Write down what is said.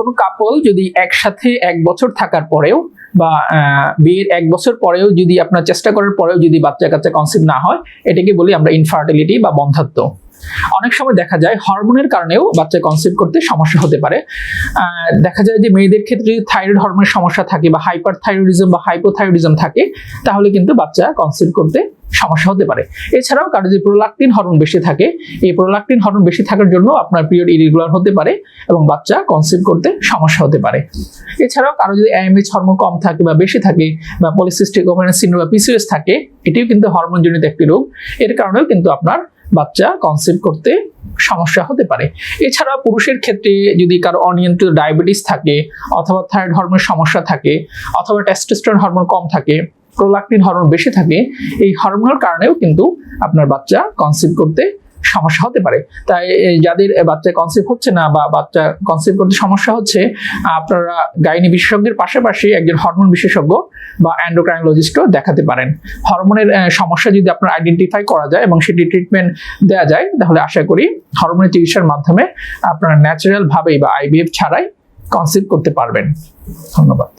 কোনো কাপল যদি একসাথে এক বছর থাকার পরেও বা বিয়ের এক বছর পরেও যদি আপনার চেষ্টা করার পরেও যদি বাচ্চা কাচ্চা কনসিভ না হয়, এটাকে বলি আমরা ইনফার্টিলিটি বা বন্ধাত্ব অনেক সময় দেখা যায় হরমোনের কারণেও বাচ্চা কনসিভ করতে সমস্যা হতে পারে। দেখা যায় যে মেয়েদের ক্ষেত্রে যদি থাইরয়েড হরমোনের সমস্যা থাকে বা হাইপার থাইরয়েডিজম বা হাইপোথাইরয়েডিজম থাকে, তাহলে কিন্তু বাচ্চা কনসিভ করতে সমস্যা হতে পারে। এছাড়াও কারও যদি প্রোলাকটিন হরমোন বেশি থাকে, এই প্রোলাকটিন হরমোন বেশি থাকার জন্য আপনার পিরিয়ড ইরেগুলার হতে পারে এবং বাচ্চা কনসিভ করতে সমস্যা হতে পারে। এছাড়াও কারও যদি এমএইচ হরমোন কম থাকে বা বেশি থাকে বা পলিসিস্টিক ওভারিয়ান সিন্ড্রোম বা পিসিওএস থাকে, এটিও কিন্তু হরমোনজনিত একটি রোগ। এর কারণেও কিন্তু আপনার বাচ্চা কনসিভ করতে সমস্যা হতে পারে। এছাড়া পুরুষের ক্ষেত্রে যদি কারও অনিয়ন্ত্রিত ডায়াবেটিস থাকে, অথবা থাইরয়েড হরমোনের সমস্যা থাকে, অথবা টেস্টোস্টেরন হরমোন কম থাকে প্রোলাকটিন হরমোন বেশি থাকে, এই হরমোনের কারণেও কিন্তু আপনার বাচ্চা কনসিভ করতে সমস্যা হতে পারে। তাই যাদের বাচ্চা কনসিভ হচ্ছে না বা বাচ্চা কনসিভ করতে সমস্যা হচ্ছে, আপনারা গাইনি বিশেষজ্ঞের পাশাপাশি একজন হরমোন বিশেষজ্ঞ বা অ্যান্ডোক্রাইনোলজিস্টও দেখাতে পারেন। হরমোনের সমস্যা যদি আপনার আইডেন্টিফাই করা যায় এবং সেটি ট্রিটমেন্ট দেওয়া যায়, তাহলে আশা করি হরমোনের চিকিৎসার মাধ্যমে আপনারা ন্যাচারাল ভাবেই বা আইভিএফ ছাড়াই কনসিভ করতে পারবেন। ধন্যবাদ।